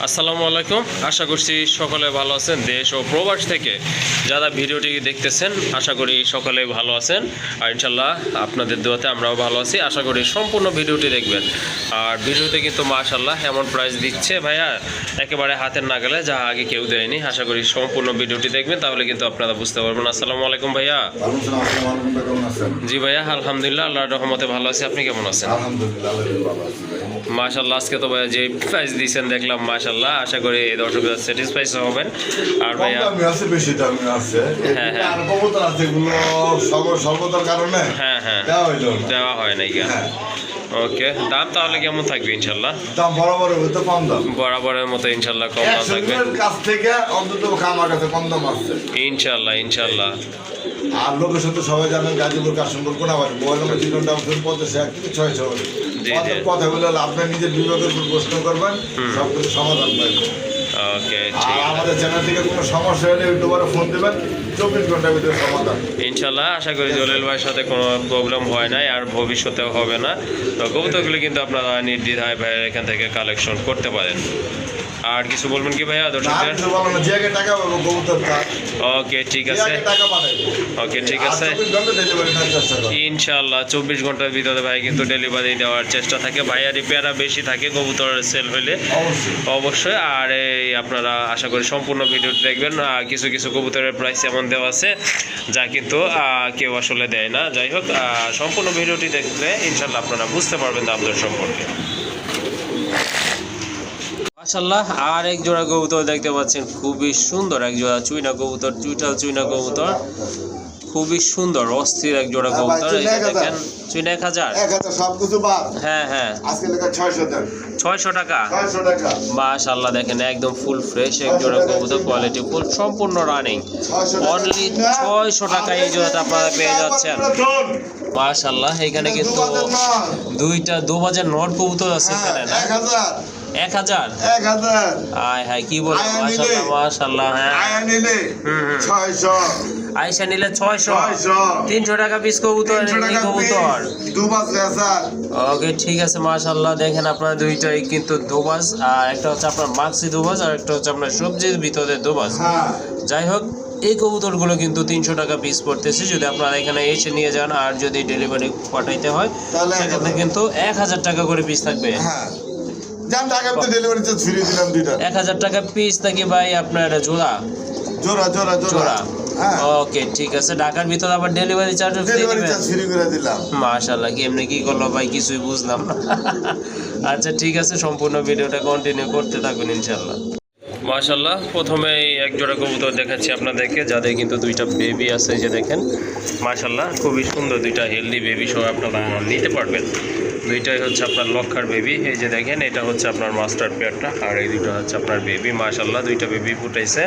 আসসালামু আলাইকুম। আশা করছি সকলে ভালো আছেন দেশ ও প্রবাস থেকে। যারা ভিডিওটি দেখতেছেন আশা করি সকলে ভালো আছেন। আর ইনশাল্লাহ আপনাদের দোয়াতে আমরাও ভালো আছি। আশা করি সম্পূর্ণ ভিডিওটি দেখবেন। আর ভিডিওতে কিন্তু মাশাল্লাহ এমন প্রাইস দিচ্ছে ভাইয়া একেবারে হাতের না গেলে যা আগে কেউ দেয়নি। আশা করি সম্পূর্ণ ভিডিওটি দেখবেন তাহলে কিন্তু আপনারা বুঝতে পারবেন। আসসালামু আলাইকুম ভাইয়া? জি ভাইয়া আলহামদুলিল্লাহ আল্লাহ রহমতে ভালো আছি। আপনি কেমন আছেন। মাশাল্লাহ আজকে তো ভাইয়া যে প্রাইস দিয়েছেন দেখলাম মাশাল্লাহ আশা করি দর্শকরা স্যাটিসফাই হবেন আর ভাইয়া দামি আছে, বেশি দামি আছে। হ্যাঁ, হ্যাঁ। আর কবুতর আছে, এগুলো সর্ব- স্বল্পতার কারণে হ্যাঁ হ্যাঁ দেওয়া হইল। দেওয়া হয় নাই হ্যাঁ। ওকে দাম তাহলে কেমন থাকবে ইনশাল্লাহ দাম বরাবর হইতে কম দাম। বরাবরের মতো ইনশাল্লাহ কম দাম থাকবে কাছ থেকে অন্তত আমার কাছে কম দাম আছে। ইনশাল্লাহ ইনশাল্লাহ আর লোকের সাথে সবাই জানেন Gazipur Kashimpur Konabari number zero double seven পঞ্চাশ এক থেকে ছয় ছয়। কথা বলে নিজের বিভাগের উপর প্রশ্ন করবেন সব কিছু সমাধান ওকে ঠিক আমাদের চ্যানেল থেকে কোনো সমস্যা হলে দুবার ফোন দেবেন চব্বিশ ঘণ্টার ভিতরে সমাধান। ইনশাল্লাহ আশা করি জলিল ভাইয়ের সাথে কোনো প্রবলেম হয় নাই আর ভবিষ্যতেও হবে না। তো কবুতরগুলি কিন্তু আপনারা নির্দিধায় ভাইয়ের এখান থেকে কালেকশন করতে পারেন। আর কিছু বলবেন কি ভাইয়া? দর্শকদের কবুতর ওকে ঠিক আছে। ওকে ঠিক আছে। ইনশাল্লাহ চব্বিশ ঘণ্টার ভিতরে ভাই কিন্তু ডেলিভারি দেওয়ার চেষ্টা থাকে। ভাইয়ারি পেয়ারা বেশি থাকে কবুতরের সেল হইলে অবশ্যই। আর এই আপনারা আশা করি সম্পূর্ণ ভিডিওটি দেখবেন। কিছু কিছু কবুতরের প্রাইস এমন দেওয়া আছে যা কিন্তু কেউ আসলে দেয় না। যাই হোক সম্পূর্ণ ভিডিওটি দেখলে ইনশাল্লাহ আপনারা বুঝতে পারবেন দাম দর সম্পর্কে। মাশাল্লাহ আর এক জোড়া কবুতর দেখতে পাচ্ছেন খুবই সুন্দর এক জোড়া চুইনা কবুতর চুইটাল চুইনা কবুতর খুবই সুন্দর অস্থির এক জোড়া হ্যাঁ কবুতর। দেখেন চুইনা এক হাজার? হ্যাঁ হ্যাঁ। ছয়শো টাকা। টাকা? মাশাল্লাহ দেখেন একদম ফুল ফ্রেশ এক জোড়া কবুতর কোয়ালিটি ফুল সম্পূর্ণ রানিং অনলি ছয়শো টাকায় এই জোড়াটা আপনারা পেয়ে যাচ্ছেন। মাশাল্লাহ এখানে কিন্তু দুইটা দু হাজার নট কবুতর আছে এখানে না? হ্যাঁ, এক হাজার? এক হাজার। আয় হায় কি বলে হ্যাঁ। আয়া নিলে টাকা পিস কবুতর এই কবুতর। ওকে ঠিক আছে মাশাল্লাহ দেখেন আপনার দুইটাই কিন্তু দোবাজ আর একটা হচ্ছে আপনার মাক্সি দোবাজ আর একটা হচ্ছে আপনার সবজির ভিতরে দোবাজ হ্যাঁ। যাই হোক এই কবুতরগুলো কিন্তু তিনশো টাকা পিস পড়তেছে। যদি আপনারা এখানে এসে নিয়ে যান আর যদি ডেলিভারি পাঠাইতে হয় তাহলে সেক্ষেত্রে কিন্তু এক হাজার টাকা করে পিস থাকবে। হ্যাঁ। যান টাকা তো ডেলিভারি চার্জ ফ্রি দিলাম দুইটা। এক হাজার টাকা পিস নাকি ভাই আপনার জোড়া? জোড়া জোড়া জোড়া। হ্যাঁ। ওকে ঠিক আছে। ঢাকার ভিতরে আবার delivery charge delivery charge free করে দিলাম। মাশাল্লাহ কি এমনি কি করল ভাই? কিছুই বুঝলাম না। আচ্ছা ঠিক আছে সম্পূর্ণ ভিডিওটা কন্টিনিউ করতে থাকুন ইনশাল্লাহ মাশাল্লাহ প্রথমে এই এক জোড়া কবুতর দেখাচ্ছি আপনাদেরকে। যাদের কিন্তু দুইটা বেবি আছে যে দেখেন। মাশাল্লাহ খুবই সুন্দর দুইটা হেলদি বেবি সহ আপনারা নিতে পারবেন। দুইটাই হচ্ছে আপনার লক্ষার বেবি এই যে দেখেন, এটা হচ্ছে আপনার মাস্টার পেয়ারটা, আর এই দুটো হচ্ছে আপনার বেবি মাশাল্লাহ দুইটা বেবি ফুটাইছে।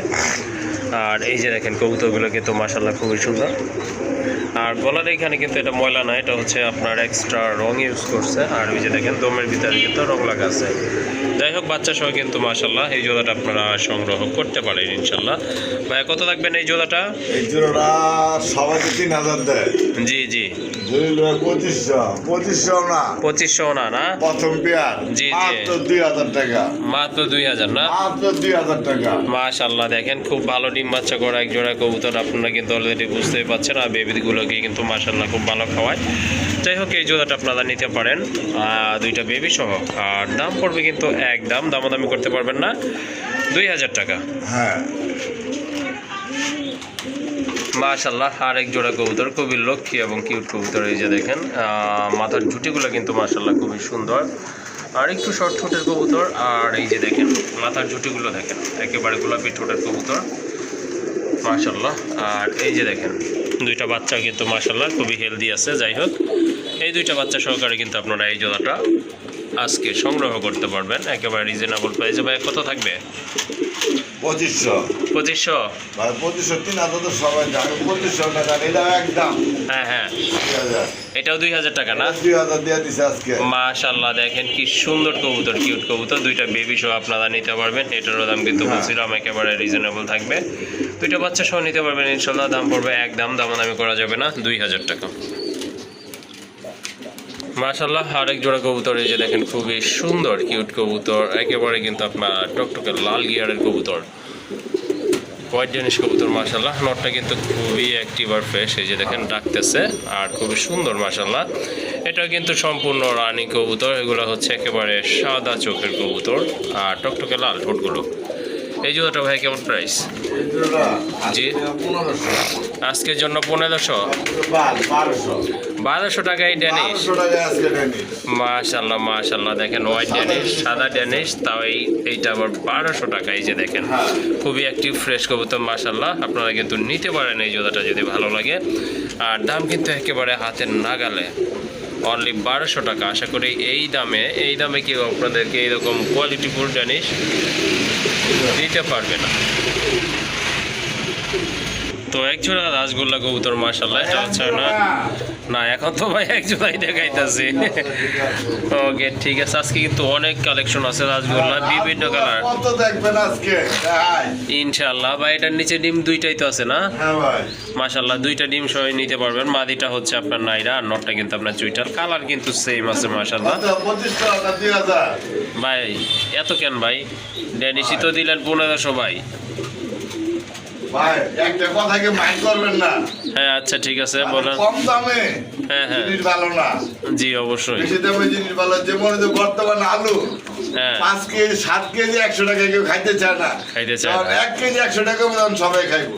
আর এই যে দেখেন, কবুতরগুলো কিন্তু মাশাল্লাহ খুবই সুন্দর। আর গলার এখানে কিন্তু এটা ময়লা না, এটা হচ্ছে আপনার এক্সট্রা রং ইউজ করছে। আর ওই যে দেখেন, দমের ভিতরে কিন্তু রং লাগা আছে। যাই হোক বাচ্চা সহ কিন্তু মাসাল্লাহ এই জোড়াটা আপনারা সংগ্রহ করতে পারেন ইনশাল্লাহ ভাই কত থাকবেন এই জোড়াটা? এই জোড়াটা সবাইকে তিন হাজার দেয়। জি জি। পঁচিশশো। পঁচিশশো না। না না? প্রথম পেয়ার। জি, জি। দুই হাজার টাকা। মাত্র দুই হাজার না? মাত্র দুই হাজার টাকা। মাশাল্লাহ দেখেন খুব ভালো ডিম বাচ্চা করা এক জোড়া কবুতর আপনারা কিন্তু অলরেডি বুঝতেই পারছেন আর বেবিগুলোকে কিন্তু মাশাল্লাহ খুব ভালো খাওয়ায়। যাই হোক এই জোড়াটা আপনারা নিতে পারেন আহ, দুইটা বেবি সহ আর দাম পড়বে কিন্তু এক দাম দামাদামি করতে পারবেন না। দুই হাজার টাকা। হ্যাঁ। মাশাল্লাহ আর এক জোড়া কবুতর খুবই লক্ষ্মী এবং কিউট কবুতর এই যে দেখেন। মাথার ঝুটিগুলো কিন্তু মাশাল্লাহ খুবই সুন্দর। আর একটু শর্ট ঠোঁটের কবুতর আর এই যে দেখেন মাথার ঝুটিগুলো দেখেন একেবারে গোলাপি ঠোঁটের কবুতর। মাশাল্লাহ আর এই যে দেখেন দুইটা বাচ্চা কিন্তু মাশাল্লাহ খুবই হেলদি আছে যাই হোক। এই দুইটা বাচ্চা সহকারে কিন্তু আপনারা এই জোড়াটা আজকে সংগ্রহ করতে পারবেন একেবারে রিজনেবল প্রাইসে ভাই কত থাকবে? পঁচিশশো। পঁচিশশো? ভাই পঁচিশশো তিন হাজার তো সবাই জানে পঁচিশশো টাকা এটা একদম। হ্যাঁ হ্যাঁ। এটাও দুই হাজার টাকা না? দুই হাজার দিয়ে দিছে আজকে। মাশাল্লাহ দেখেন কি সুন্দর কবুতর কিউট কবুতর। দুইটা বেবি সহ আপনারা নিতে পারবেন। এটারও দাম কিন্তু হ্যাঁ। বলছিলাম একেবারে রিজনেবল থাকবে। দুইটা বাচ্চা সহ নিতে পারবেন ইনশাল্লাহ দাম পড়বে এক দাম দামাদামি করা যাবে না। দুই হাজার টাকা। মাশাল্লাহ আরেক জোড়া কবুতর এই যে দেখেন, খুবই সুন্দর কিউট কবুতর। একেবারে কিন্তু আপনার টকটকে লাল গিয়ারের কবুতর। হোয়াইট ডেনিশ কবুতর মাশাল্লাহ নটটা কিন্তু খুবই অ্যাক্টিভ আর ফ্রেশ এই যে দেখেন, ডাকতেছে। আর খুবই সুন্দর মাশাল্লাহ এটা কিন্তু সম্পূর্ণ রানী কবুতর, এগুলো হচ্ছে একেবারে সাদা চোখের কবুতর। আর টকটকে লাল ঠোঁটগুলো। এই জুতোটা ভাই কেমন প্রাইস জি। আজকের জন্য পনেরোশো? বারোশো টাকায় ডেনিশ মাশাল্লাহ মাশাল্লাহ দেখেন হোয়াইট ডেনিশ সাদা ডেনিশ তাও এই, এইটা আবার বারোশো টাকা এই যে দেখেন। খুবই একটি ফ্রেশ কবুতর মাশাল্লাহ আপনারা কিন্তু নিতে পারেন এই জুতোটা যদি ভালো লাগে। আর দাম কিন্তু একেবারে হাতের নাগালে। অনলি বারোশো টাকা। আশা করি এই দামে এই দামে কেউ আপনাদেরকে এইরকম কোয়ালিটিফুল জিনিস দিতে পারবে না। তো এক জোড়া রাসগোল্লা কবুতর মাসাল্লাহ এটা হচ্ছে না না, এখন তো ভাই এক জোড়াই দেখাইতেছি। ওকে, ঠিক আছে, আজকে কিন্তু অনেক কালেকশন আছে রাসগোল্লা বিভিন্ন কালার দেখবেন আজকে তাই ইনশাল্লাহ ভাই, এটার নিচে ডিম দুইটাই তো আছে না? মাশাল্লাহ দুইটা ডিম সবাই নিতে পারবেন। মাদিটা হচ্ছে আপনার নাইরা, আর নটটা কিন্তু আপনার চুইটার। কালার কিন্তু সেম আছে মাশাল্লাহ ভাই, এত কেন ভাই? ডেনিসি তো দিলেন পনেরোশো, ভাই। ভাই একটা কথা কি মাইন্ড করবেন না? হ্যাঁ আচ্ছা ঠিক আছে বলেন। কম দামে হ্যাঁ হ্যাঁ। জিনিস ভালো না। জি অবশ্যই। বেশি দামে জিনিস ভালো যেমন যে বর্তমান আলু হ্যাঁ। পাঁচ কেজি সাত কেজি একশো টাকা কেউ খাইতে চায় না। খাইতে চায় এক কেজি একশো টাকা সবাই খাইবো।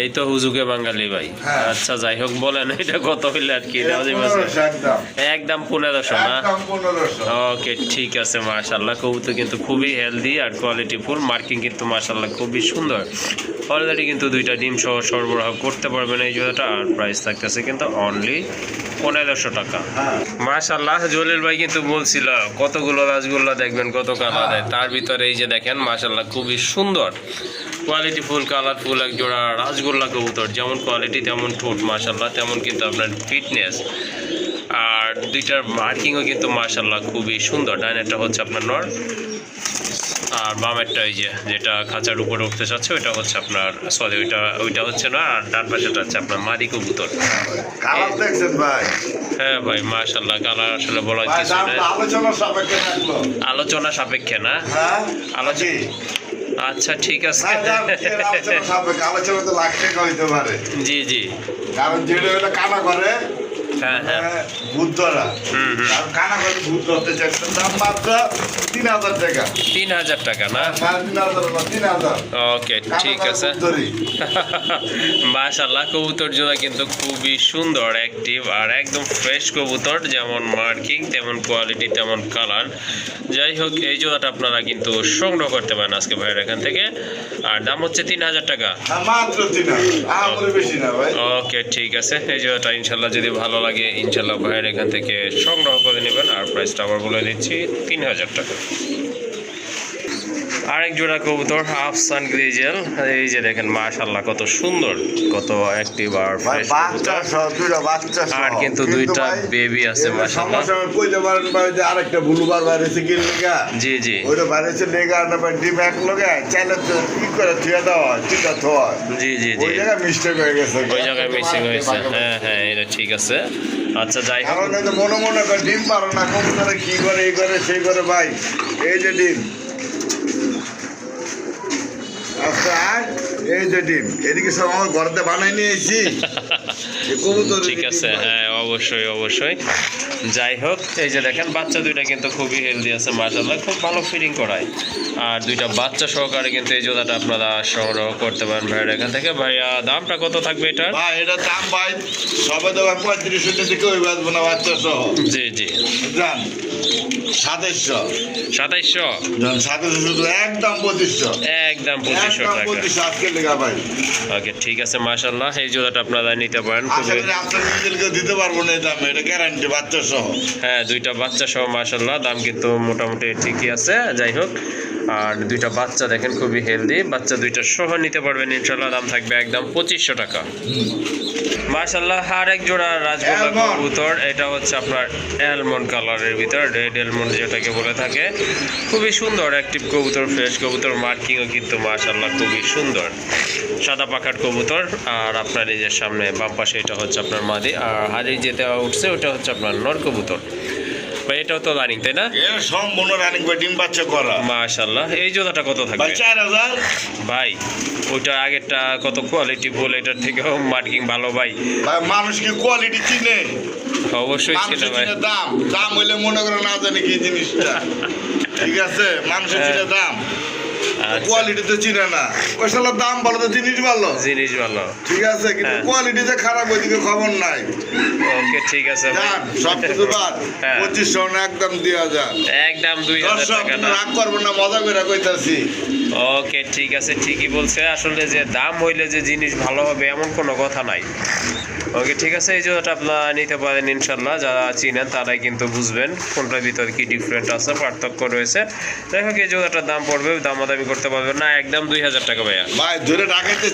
এই তো হুজুকে বাঙালি ভাই। হ্যাঁ। আচ্ছা যাই হোক বলেন এটা কত হইলে আর কি? একদম। পনেরোশো না? ওকে ঠিক আছে মার্শাল্লাহ কবুতর কিন্তু খুবই হেলদি আর কোয়ালিটি ফুল মার্কিং কিন্তু মার্শাল্লাহ খুবই সুন্দর। অলরেডি কিন্তু দুইটা ডিম সহ সরবরাহ করতে পারবেন এই জোড়াটা। আর প্রাইস থাকতেছে কিন্তু অনলি পনেরোশো টাকা। হ্যাঁ। মাশাল্লাহ জলিল ভাই কিন্তু বলছিল কতগুলো রাসগোল্লা দেখবেন কত কালার দেয়। তার ভিতরে এই যে দেখেন মাশাল্লাহ খুবই সুন্দর। কোয়ালিটি ফুল কালারফুল এক জোড়া রাসগোল্লা কবুতর যেমন কোয়ালিটি তেমন ঠোঁট মাশাল্লাহ তেমন কিন্তু আপনার ফিটনেস আর দুইটার মার্কিংও কিন্তু মাশাল্লাহ খুবই সুন্দর। ডাইনেরটা হচ্ছে আপনার নর আর বামেরটা ওই যে যেটা খাঁচার উপরে উঠতে চাচ্ছে ওইটা হচ্ছে আপনার সরি ওইটা ওইটা হচ্ছে না আর ডান পাশেটা হচ্ছে আপনার মাদি কবুতর। কালার দেখছেন ভাই? হ্যাঁ ভাই মাশাল্লাহ কালার আসলে বলা কিছু দামটা সাপেক্ষে আলোচনা সাপেক্ষে না? হ্যাঁ আলোচনা আচ্ছা ঠিক আছে। আলোচনা তো লাগতে পারে। জি জি। কারণ যেটা কানা করে বুদ্ধরা। হুম, হুম। আর কানা করে বুদ্ধ হতে চাইছে দাম মাত্র তিন হাজার টাকা। তিন হাজার টাকা না? তিন হাজার না তিন হাজার। ওকে ঠিক আছে। মাশাল্লাহ কবুতর জোড়া কিন্তু খুবই সুন্দর অ্যাক্টিভ আর একদম ফ্রেশ কবুতর যেমন মার্কিং তেমন কোয়ালিটি তেমন কালার যাই হোক এই জোড়াটা আপনারা কিন্তু সংগ্রহ করতে পারেন আজকে ভাইয়ের এখান থেকে। আর দাম হচ্ছে তিন হাজার টাকা। হ্যাঁ, মাত্র তিন হাজার। বেশি না ভাই। ওকে ঠিক আছে। এই জোড়াটা ইনশাল্লাহ যদি ভালো লাগে ইনশাল্লাহ ভাইয়ের এখান থেকে সংগ্রহ করে নেবেন আর প্রাইসটা আবার বলে দিচ্ছি তিন হাজার টাকা। আরেক জোড়া কবুতর আফসান গ্রিজেল এই যে দেখেন মাশাল্লাহ কত সুন্দর কত অ্যাক্টিভ আর আর কিন্তু দুইটা বেবি আছে মাশাল্লাহ কইতে পারেন ভাই যে আরেকটা বুলুবার বাইরেছে কি লেগা? জি জি। ওইটা বাইরেছে লেগা না ভাই ডিম এক লগে চাইলে তো কি করে থুয়ে হয় ঠিক আছে হয় জি জি। ওই জি জায়গায় মিস্টেক হয়ে গেছে ওই জায়গায় মিসিং হয়েছে। হ্যাঁ হ্যাঁ এটা ঠিক আছে। আচ্ছা যাই হোক। মনে মনে করে ডিম পারো না কবুতরে কি করে এই করে সেই করে ভাই। এই যে ডিম। আচ্ছা আর এই যে ডিম এদিকে সব আমার ঘরতে বানাই নিয়ে এসেছি এই কবুতরের ঠিক আছে হ্যাঁ অবশ্যই অবশ্যই। যাই হোক এই যে দেখেন বাচ্চা দুইটা কিন্তু খুবই হেলদি আছে মাশাল্লাহ খুব ভালো ফিডিং করায়। আর দুইটা বাচ্চা সহকারে কিন্তু এই জোড়াটা আপনারা সংগ্রহ করতে পারেন ভাইয়ের এখান থেকে। ভাইয়া দামটা কত থাকবে এটার? ভাই এটা দাম ভাই সবে তো ভাই পঁয়ত্রিশ থেকে ওই বাঁচবো না বাচ্চা সহ। জি জি। জান সাতাইশশো। সাতাইশশো? সাতাইশশো একদম পঁচিশশো। একদম পঁচিশশো একদম টাকা ভাই। ওকে ঠিক আছে মাশাল্লাহ এই জোড়াটা আপনারা নিতে পারেন। নিজেদেরকে দিতে পারব না দাম এটা গ্যারান্টি বাচ্চা সহ হ্যাঁ দুইটা বাচ্চা সহ মাশাল্লাহ দাম কিন্তু মোটামুটি ঠিকই আছে যাই হোক। আর দুইটা বাচ্চা দেখেন খুবই হেলদি বাচ্চা দুইটা সহ নিতে পারবেন ইনশাল্লাহ দাম থাকবে একদম পঁচিশশো টাকা। মাশাল্লাহ আর এক জোড়া রাজগোল্লা কবুতর। এটা হচ্ছে আপনার অ্যালমন্ড কালারের ভিতর রেড অ্যালমন্ড যেটাকে বলে থাকে। খুবই সুন্দর অ্যাক্টিভ কবুতর ফ্রেশ কবুতর মার্কিংও কিন্তু মাশাল্লাহ খুবই সুন্দর। সাদা পাখার কবুতর আর আপনার এই যে সামনে বাম পাশে এটা হচ্ছে আপনার মাদি আর হারিয়ে যেতে উঠছে ওটা হচ্ছে আপনার নর কবুতর। ভাই এটাও তো রানিং তাই না? এর সম্পূর্ণ রানিং ভাই ডিম বাচ্চা করা। মাশাল্লাহ এই জোড়াটা কত ভাই থাকবে চার হাজার। ভাই ওইটা আগেরটা কত কোয়ালিটি বলে? এটার থেকেও মার্কিং ভালো ভাই। ভাই মানুষ কি কোয়ালিটি চিনে? অবশ্যই চিনে ভাই। দাম। দাম হইলে মনে করে না জানি কি জিনিসটা। ঠিক আছে? মানুষের হ্যাঁ। চিনে দাম। আচ্ছা, চিনে না। ওই শালা দাম ভালো তো জিনিস ভালো। জিনিস ভালো। ঠিক আছে কিন্তু হ্যাঁ। কোয়ালিটি যে খারাপ ওইদিকে খবর নাই। ওকে ঠিক আছে ভাই। সব কিছু বাদ। হ্যাঁ। পঁচিশশো না একদম দুই হাজার। একদম দুই হাজার দর্শক টাকা রাগ করব না মজা করে কইতাছি। ওকে ঠিক আছে ঠিকই বলছে। আসলে যে দাম হইলে যে জিনিস ভালো হবে এমন কোনো কথা নাই। ওকে ঠিক আছে এই জোড়াটা আপনারা নিতে পারেন ইনশাল্লাহ যারা চিনেন তারাই কিন্তু বুঝবেন কোনটার ভিতরে কি ডিফারেন্ট আছে পার্থক্য রয়েছে। দেখো এই জোড়াটার দাম পড়বে দামাদামি করতে পারবেন না একদম দুই হাজার টাকা ভাইয়া। ভাই ধরে ডাকাইতে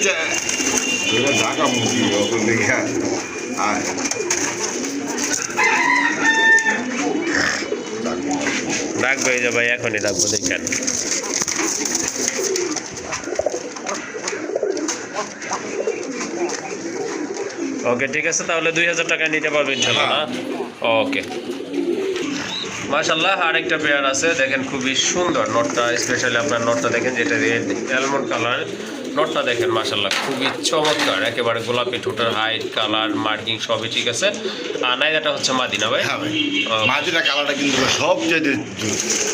ঢাকা রাখব এই যে ভাই এখনই রাখব দেখেন। ওকে ঠিক আছে তাহলে দুই হাজার টাকা নিতে পারবেন ইনশাল্লাহ ওকে ওকে। মাশাল্লাহ আরেকটা পেয়ার আছে দেখেন খুবই সুন্দর নটটা স্পেশালি আপনার নটটা দেখেন যেটা রেড অ্যালমন্ড কালার নটটা দেখেন মাশাল্লাহ খুবই চমৎকার। একেবারে গোলাপি ঠোঁটের হাইট কালার মার্কিং সবই ঠিক আছে। আর নাইদাটা হচ্ছে মাদিনা ভাই। হ্যাঁ ভাই ও। কালারটা কিন্তু সবচেয়ে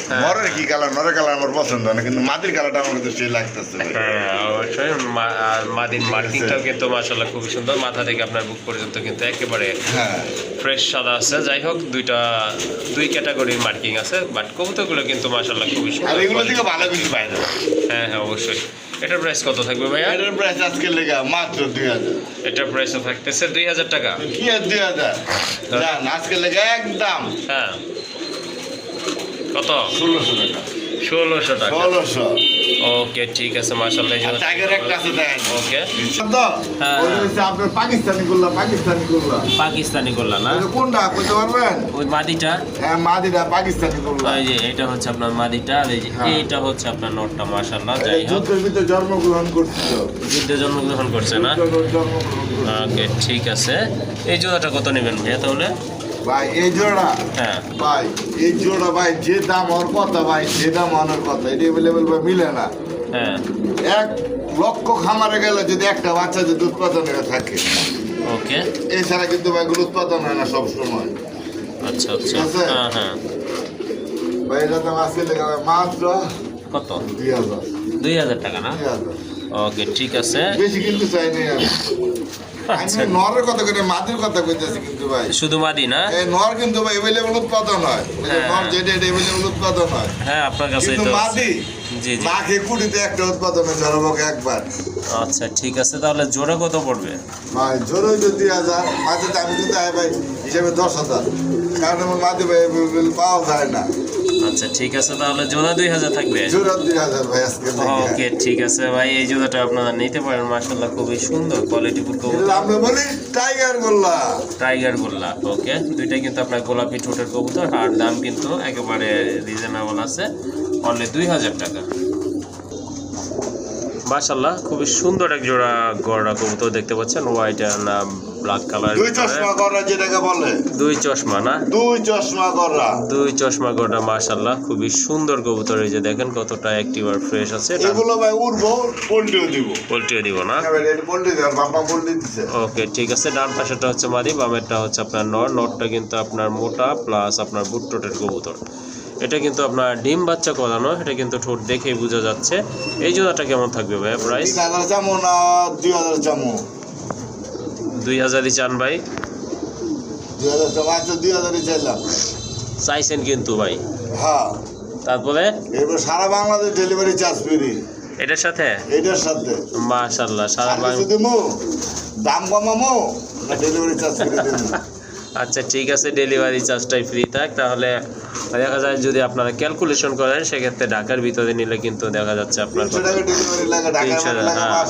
হ্যাঁ। নরের কি কালার নরের কালার আমার পছন্দ না কিন্তু মাদির কালারটা আমার কাছে সেই লাগতেছে হ্যাঁ অবশ্যই। মা- আর মাদিন মার্কিংটাও কিন্তু মাশাল্লাহ খুবই সুন্দর। মাথা থেকে আপনার বুক পর্যন্ত কিন্তু একেবারে হ্যাঁ। ফ্রেশ সাদা আছে। যাই হোক দুইটা দুই ক্যাটাগরির মার্কিং আছে বাট কবুতরগুলো কিন্তু মাশাল্লাহ খুবই আর সুন্দর এগুলো থেকে ভালো কিছু পাই হ্যাঁ হ্যাঁ অবশ্যই। এটার প্রাইস কত থাকবে ভাইয়া? এটার প্রাইস আজকে লেখা মাত্র দুই হাজার। প্রাইস থাকতেছে দুই হাজার টাকা। কি আর দুই হাজার? আজকে লেখা একদম। হ্যাঁ। কত? ষোলোশো টাকা। ষোলোশো টাকা। ষোলোশো। ওকে ঠিক আছে মাশাল্লাহ আর টাইগার একটা আছে ওকে তো হ্যাঁ। ওই হচ্ছে আপনার পাকিস্তানি গুল্লা পাকিস্তানি গুল্লা। পাকিস্তানি করলা না? কোনটা কইতে পারবেন? ওই মাদিটা? হ্যাঁ মাদিরা পাকিস্তানি গুল্লা। এই যে এটা হচ্ছে আপনার মাদিটা আর এই যে হ্যাঁ। এইটা হচ্ছে আপনার নটটা মাশাল্লাহ এই যাই হোক। যুদ্ধের ভিতরে জন্মগ্রহণ করছিল যুদ্ধে জন্মগ্রহণ করছে না। ওকে ঠিক আছে। এই জোড়াটা কত নেবেন ভাইয়া তাহলে? ভাই এই জোড়া? হ্যাঁ। ভাই এই জোড়া ভাই যে দাম হওয়ার কথা ভাই যে দাম হওয়ার কথা এটা অ্যাভেলেবেল ভাই মিলে না। হ্যাঁ। এক লক্ষ খামারে গেলে যদি একটা বাচ্চা যদি উৎপাদন হয়ে থাকে ওকে। এছাড়া কিন্তু ভাই এগুলো উৎপাদন হয় না সব সময়। আচ্ছা আচ্ছা। হ্যাঁ হ্যাঁ। ভাই এটা দাম ভাই মাত্র কত? দুই হাজার। দুই হাজার টাকা না? ওকে ঠিক আছে। বেশি কিন্তু চাই নাই আমি নরের কথা কইতে মাটির কথা কইতেছি কিন্তু ভাই। শুধু মাদি না? এই নর কিন্তু ভাই এভেলেবল উৎপাদন হয়। হ্যাঁ। নর যেটা এটা এভেলেবল উৎপাদন হয়। আপনার কাছে তো মাটি জি জি। লাখে কোটিতে একটা উৎপাদন একবার। আচ্ছা ঠিক আছে তাহলে জোড়া কত পড়বে? ভাই তো হাজার মাঝে দাম ভাই হিসেবে দশ হাজার। কারণ আমার ভাই পাওয়া যায় না। আচ্ছা ঠিক আছে তাহলে জোড়া দুই হাজার থাকবে। জোর দুই হাজার ভাই আজকে ওকে ঠিক আছে ভাই এই জুতাটা আপনারা নিতে পারেন মাশাল্লাহ খুবই সুন্দর কোয়ালিটি ফুল আমরা বলি টাইগার গোল্লা। টাইগার গোল্লা ওকে দুইটা কিন্তু আপনার গোলাপি ঠোঁটের কবুতর আর দাম কিন্তু একেবারে রিজনেবল আছে অনলি দুই হাজার টাকা। মাশাল্লাহ খুবই সুন্দর এক জোড়া গড়া কবুতর দেখতে পাচ্ছেন হোয়াইট না ব্ল্যাক কালার দুই চশমা করা যেটাকে বলে। দুই চশমা না? দুই চশমা করা দুই চশমা গড়া মাশাল্লাহ খুবই সুন্দর কবুতর এই যে দেখেন কতটা অ্যাক্টিভ আর ফ্রেশ আছে এগুলো ভাই পোল্ট্রিও দিব। দিব না? হ্যাঁ ওকে ঠিক আছে ডান পাশেরটা হচ্ছে মাদি বামেরটা হচ্ছে আপনার নর। নরটা কিন্তু আপনার মোটা প্লাস আপনার বুট টোটের কবুতর। এটা কিন্তু আপনার ডিম বাচ্চা করানো এটা কিন্তু ঠোঁট দেখেই বোঝা যাচ্ছে। এই জোড়াটা কেমন থাকবে ভাই প্রাইস দুই হাজার চামো? দুই হাজারই চান ভাই। দুই হাজারই চাইলাম। চাইছেন কিন্তু ভাই। হ্যাঁ। তারপরে? এরপর সারা বাংলাদেশ ডেলিভারি চার্জ ফ্রি এটার সাথে? এটার সাথে। মাশাল্লাহ সারা বাংলাদেশ দাম? কমামো? ডেলিভারি চার্জ ফ্রি আচ্ছা ঠিক আছে ডেলিভারি চার্জটাই ফ্রি থাক। তাহলে দেখা যায় যদি আপনারা ক্যালকুলেশন করেন সেক্ষেত্রে ঢাকার ভিতরে নিলে কিন্তু দেখা যাচ্ছে আপনার তিনশো হ্যাঁ।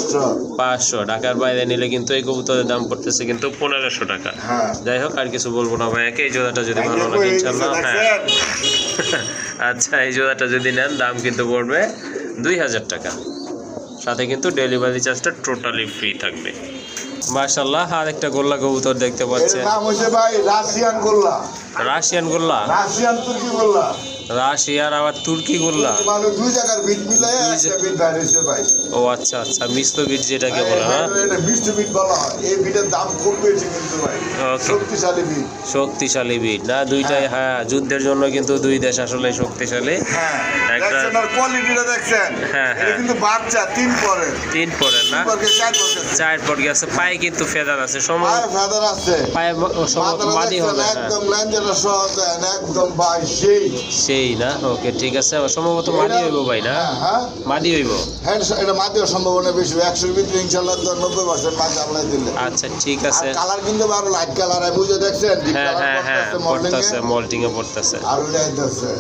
পাঁচশো। ঢাকার বাইরে নিলে কিন্তু এই কবুতরের দাম পড়তেছে কিন্তু পনেরোশো টাকা। হ্যাঁ। যাই হোক আর কিছু বলব না ভাই এই জোড়াটা যদি ভালো লাগে ইনশাল্লাহ হ্যাঁ। আচ্ছা এই জোড়াটা যদি নেন দাম কিন্তু পড়বে দুই হাজার টাকা। সাথে কিন্তু ডেলিভারি চার্জটা টোটালি ফ্রি থাকবে। মার্শাল্লাহ আর একটা গোল্লা কবুতর দেখতে পাচ্ছেন। নাম ভাই রাশিয়ান গোল্লা। রাশিয়ান গোল্লা? রাশিয়ান তুর্কি গোল্লা। রাশিয়ার আবার তুর্কি গোল্লা? মানে দুই জায়গার বিট মিলাই একটা বিট বাইরে ভাই। ও আচ্ছা আচ্ছা মিশ্র বিট যেটাকে বলে হ্যাঁ? এটা মিষ্টি বিট বলা হয়। এই বিটের দাম খুব বেশি কিন্তু ভাই। শক্তিশালী বিট। শক্তিশালী বিট না? দুইটাই হ্যাঁ। যুদ্ধের জন্য কিন্তু দুই দেশ আসলে শক্তিশালী। হ্যাঁ একটা- কোয়ালিটিটা দেখছেন? হ্যাঁ, হ্যাঁ। কিন্তু বাচ্চা তিন পরে তিন পরের না? পরে চার পরে পর গেছে পায়ে কিন্তু ফেদার আছে সময় ফেদার আছে। পায়ে ব- ও সম- মাথাটা মাদি দেখছেন হবে হ্যাঁ। একদম সহ একদম ভাই সেই। সেই না? ওকে ঠিক আছে। সম্ভবত মাদি হইব ভাই না? হ্যাঁ হ্যাঁ। মাদি হইব? হ্যাঁ এটা মাটিও সম্ভাবনা বেশি। একশোর ভিতরে ইনশাল্লাহ তো নব্বই পার্সেন্ট মাছ আল্লাহ দিলে। আচ্ছা ঠিক আর আছে। কালার কিন্তু আরও লাইট কালার বুঝে দেখছেন? হ্যাঁ হ্যাঁ হ্যাঁ পড়তেছে মল্টিং এ পড়তেছে আর ওইটা আইতেছে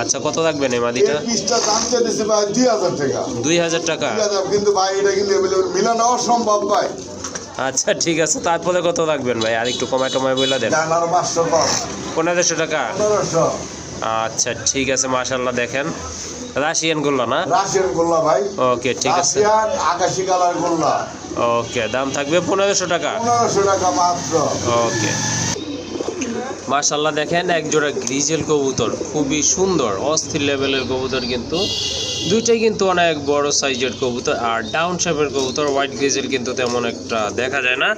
আচ্ছা কত রাখবেন এই মাদিটা এই পিসটা দাম চাইতেছে ভাই দুই হাজার টাকা। দুই হাজার টাকা? দুই হাজার কিন্তু ভাই এটা কিন্তু মিলানো অসম্ভব ভাই? আচ্ছা ঠিক আছে। তারপরে কত রাখবেন ভাই? আর একটু কমায় টমায় বলে দেন। আরও পনেরোশো টাকা? পনেরোশো। আচ্ছা ঠিক আছে মাশাল্লাহ দেখেন। রাশিয়ান গোল্লা না? রাশিয়ান গোল্লা ভাই। ওকে ঠিক আছে। রাশিয়ান আকাশি কালার গোল্লা। ওকে দাম থাকবে পনেরোশো টাকা। পনেরোশো টাকা মাত্র। ওকে। মাশাল্লাহ দেখেন এক জোড়া গ্রিজেল কবুতর, খুবই সুন্দর, অস্থির লেভেলের কবুতর কিন্তু। দুইটাই কিন্তু অনেক বড় সাইজের কবুতর, আর ডাউন শেপের কবুতর, হোয়াইট গ্রিজেল কিন্তু তেমন একটা দেখা যায় না।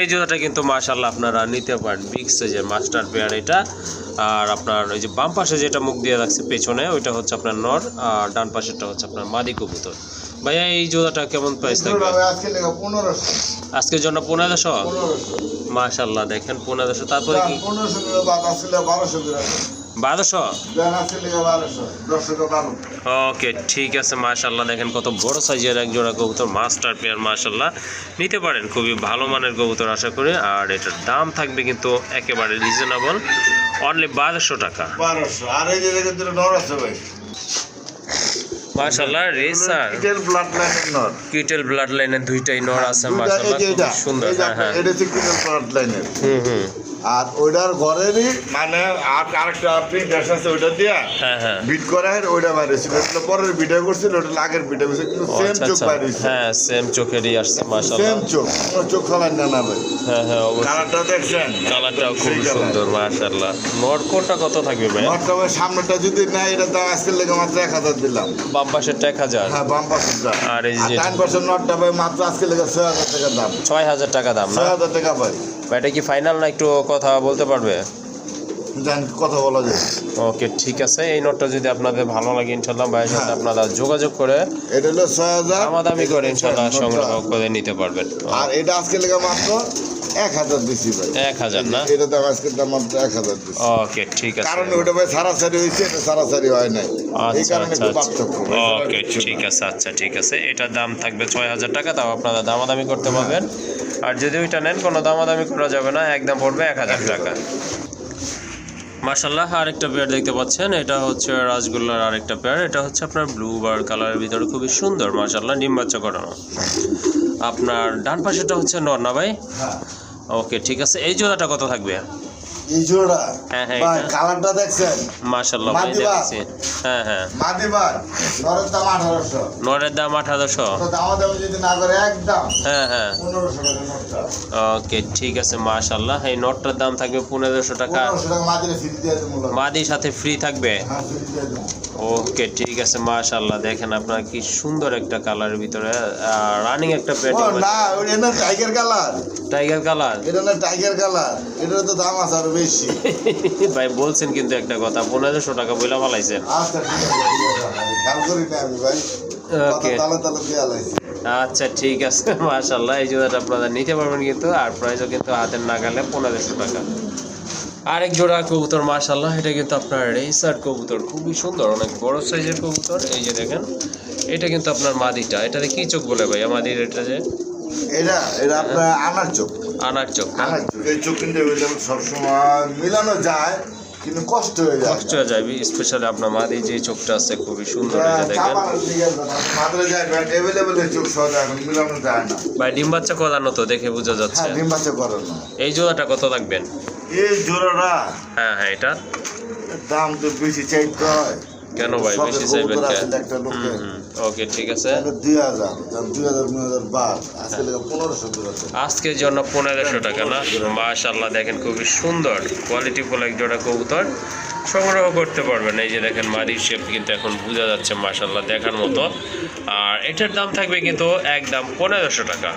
এই জোড়াটা কিন্তু মাশাল্লাহ আপনারা নিতে পারেন, বিগ সাইজের মাস্টার পেয়ার এটা। আর আপনার ওই যে বাম পাশে যেটা মুখ দিয়ে রাখছে পেছনে, ওইটা হচ্ছে আপনার নর, আর ডান পাশেরটা হচ্ছে আপনার মাদি কবুতর। ভাইয়া, এই জোড়াটা কেমন প্রাইস থাকবে? আজকের জন্য পনেরোশো? মাশাল্লাহ দেখেন পনেরোশো। তারপরে কি? বারোশো? ওকে, ঠিক আছে মাশাল্লাহ দেখেন কত বড় সাইজের এক জোড়া কবুতর, মাস্টার পেয়ার মাশাল্লাহ নিতে পারেন, খুবই ভালো মানের কবুতর, আশা করি। আর এটার দাম থাকবে কিন্তু একেবারে রিজনেবল অনলি বারোশো টাকা। বারোশো, আর এই যে নর আছে ভাই। মাশাল্লাহ রেসার কিটেল ব্লাড লাইনের নর। কিটেল ব্লাড লাইনের দুইটাই নর আছে দুইটা- এই মাশাল্লাহ খুব সুন্দর হ্যাঁ হ্যাঁ। এটা হচ্ছে কিটেল ব্লাড লাইনের হুম হুম। আর ওইটার ঘরেরই মানে আর আরেকটা আপনি গ্যাস আছে ওইটা দিয়া হ্যাঁ হ্যাঁ। বিট করা হয় ওইটা বাইরে ছিল। ওটা পরের ভিডিও করছিল ওটা আগের ভিডিও করছিল কিন্তু সেম আচ্ছা, চোখ আচ্ছা। হ্যাঁ সেম চোখেরই আসছে সেম মাশাল্লাহ চোখ চোখ ফেলান না না ভাই হ্যাঁ হ্যাঁ অবশ্যই। কালারটা দেখছেন? কালারটাও খুব সুন্দর মাশাল্লাহ নর কোনটা কত থাকবে ভাই নটটা সামনেটা যদি নেয় এটা দাম আজকে লেগে মাত্র এক হাজার দিলাম। বাম পাশেরটা এক হাজার। হ্যাঁ বাম পাশেরটা আর এই যে- নটটা ভাই মাত্র আজকে লেগে ছয় হাজার টাকা দাম। ছয় হাজার টাকা দাম ছয় হাজার টাকা ভাই। এটা কি ফাইনাল না একটু কথা বলতে পারবে? কথা বলা যায়। ওকে ঠিক আছে। এই নোটটা যদি আপনাদের ভালো লাগে ইনশাল্লাহ ভাইয়ের সাথে হ্যাঁ। আপনারা যোগাযোগ করে এটা হলো ছয় হাজার। দামাদামি করে ইনশাল্লাহ। সংগ্রহ করে নিতে পারবেন। আর এটা আজকে লেগে মাত্র এক হাজার দিছি ভাই। এক হাজার না? এটা দাম আজকে দাম মাত্র এক হাজার দিছি। ওকে ঠিক আছে। কারণ ওটা ভাই সারাসারি হয়েছে এটা সারাসারি হয় নাই। এই আচ্ছা কারণে আচ্ছা একটু পার্থক্য ওকে ঠিক আছে আচ্ছা ঠিক আছে। দাম থাকবে ছয় হাজার টাকা তাও আপনারা দামাদামি করতে পারবেন। আর যদি ওইটা নেন কোনো দামাদামি করা যাবে না একদম পড়বে এক হাজার টাকা। মাসাল্লাহ আরেকটা পেয়ার দেখতে পাচ্ছেন। এটা হচ্ছে রাসগোল্লার আরেকটা পেয়ার এটা হচ্ছে আপনার ব্লু বার কালারের ভিতরে খুবই সুন্দর মাসাল্লাহ ডিম বাচ্চা করানো। আপনার ডান পাশেটা হচ্ছে নর না ভাই? হ্যাঁ। ওকে ঠিক আছে এই জোড়াটা কত থাকবে এই জোড়া? হ্যাঁ, হ্যাঁ, কালারটা দেখছেন? ভাই দেখছি হ্যাঁ হ্যাঁ। মাদিবার নরের দাম আঠারোশো। নরের দাম আঠারোশো। তো দামা দাম যদি না করে একদম। হ্যাঁ হ্যাঁ। পনেরোশো টাকা নোটটা। ওকে ঠিক আছে মাশাল্লাহ এই নোটটার দাম থাকবে পনেরোশো টাকা। মাদিরে ফ্রি দিয়ে দেবো মাদির সাথে ফ্রি থাকবে? হ্যাঁ ফ্রি দিয়ে দেবো। ওকে ঠিক আছে মাশাল্লাহ দেখেন আপনার কি সুন্দর একটা কালারের ভিতরে রানিং একটা ও না ওটা না টাইগার কালার টাইগার কালার এটা না টাইগার কালার এটার তো দাম আছে বেশি। ভাই বলছেন কিন্তু একটা কথা পনেরোশো টাকা বইলা পালাইছেন। আচ্ছা ঠিক আছে আচ্ছা ঠিক আছে মাশাল্লাহ এই জোড়াটা আপনারা নিতে পারবেন কিন্তু আর প্রাইসও কিন্তু হাতের নাগালে পনেরোশো টাকা। আরেক জোড়া কবুতর মাশাল্লাহ এটা কিন্তু আপনার রেসার কবুতর খুবই সুন্দর অনেক বড় সাইজের কবুতর এই যে দেখেন এটা কিন্তু আপনার মাদিটা এটাতে কি চোখ বলে ভাই? মাদির এটা যে এটা এটা আপনার আনার চোখ। আনার চোখ আনার চোখ এই চোখ কিন্তু সবসময় মিলানো যায় কিন্তু কষ্ট হয়ে যায়। কষ্ট হয়ে যাবে স্পেশালি আপনার মাদি যে চোখটা আছে খুবই সুন্দর এই যে দেখেন। যায় এই যায় ভাই ডিম বাচ্চা করানো তো দেখে বোঝা যাচ্ছে। হ্যাঁ ডিম বাচ্চা করানো। এই জোড়াটা কত লাগবেন? এই জোড়াটা? হ্যাঁ হ্যাঁ এটা? দাম তো বেশি চাইতে হয়। কেন ভাই বেশি চাইবেন কেন? একটা লোকের। ওকে ঠিক আছে। তাহলে দুই হাজার দাম দুই হাজার দুই হাজার বার আজকে পনেরোশো আজকের জন্য পনেরোশো টাকা না? মাশাল্লাহ দেখেন খুবই সুন্দর কোয়ালিটি ফুল এক জোড়া কবুতর। সংগ্রহ করতে পারবেন। এই যে দেখেন মারির শেপ কিন্তু এখন বোঝা যাচ্ছে মাশাল্লাহ দেখার মতো। আর এটার দাম থাকবে কিন্তু একদম পনেরোশো টাকা।